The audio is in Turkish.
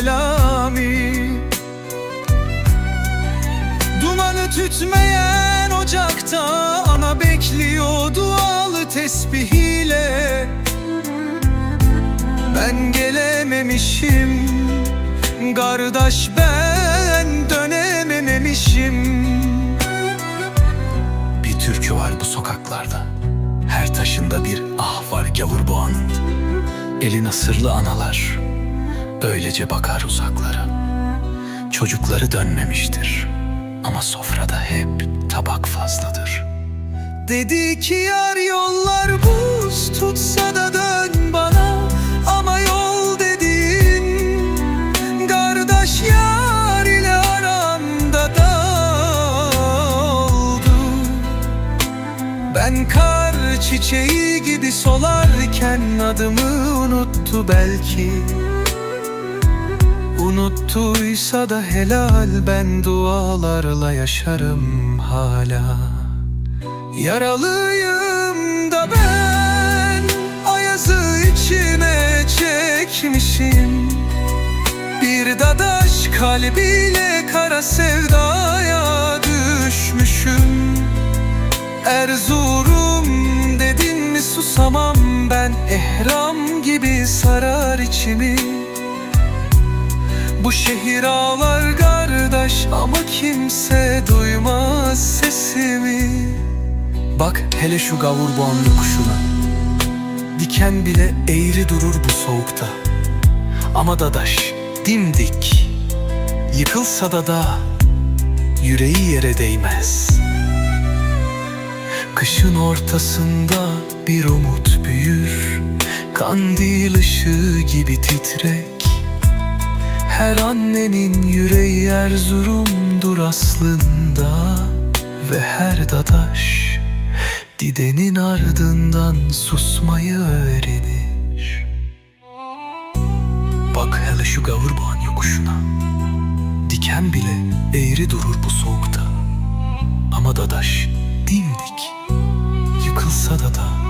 selami. Dumanı tütmeyen ocakta Ana bekliyor dualı tesbihiyle. Ben gelememişim Kardeş ben dönememişim Bir türkü var bu sokaklarda. Her taşında bir ah var gavur boğanın Eli nasırlı analar Öylece bakar uzaklara. Çocukları dönmemiştir. Ama sofrada hep tabak fazladır. Dedi ki yar yollar buz Tutsa da dön bana. Ama yol dediğin Kardeş yar ile aramda daldı Ben kar çiçeği gibi solarken Adımı unuttu belki Unuttuysa da helal Ben dualarla yaşarım hala. Yaralıyım da ben Ayazı içime çekmişim. Bir dadaş kalbiyle kara sevdaya düşmüşüm. Erzurum dedin mi susamam ben Ehram gibi sarar içimi Bu şehir ağlar kardeş ama kimse duymaz sesimi. Bak hele şu gavur boğan yokuşuna Diken bile eğri durur bu soğukta. Ama dadaş dimdik. Yıkılsa da da yüreği yere değmez. Kışın ortasında bir umut büyür. Kandil ışığı gibi titrek Her annenin yüreği Erzurum'dur aslında Ve her dadaş Didenin ardından susmayı öğrenir. Bak hele şu gavur boğan yokuşuna. Diken bile eğri durur bu soğukta. Ama dadaş dimdik Yıkılsa da da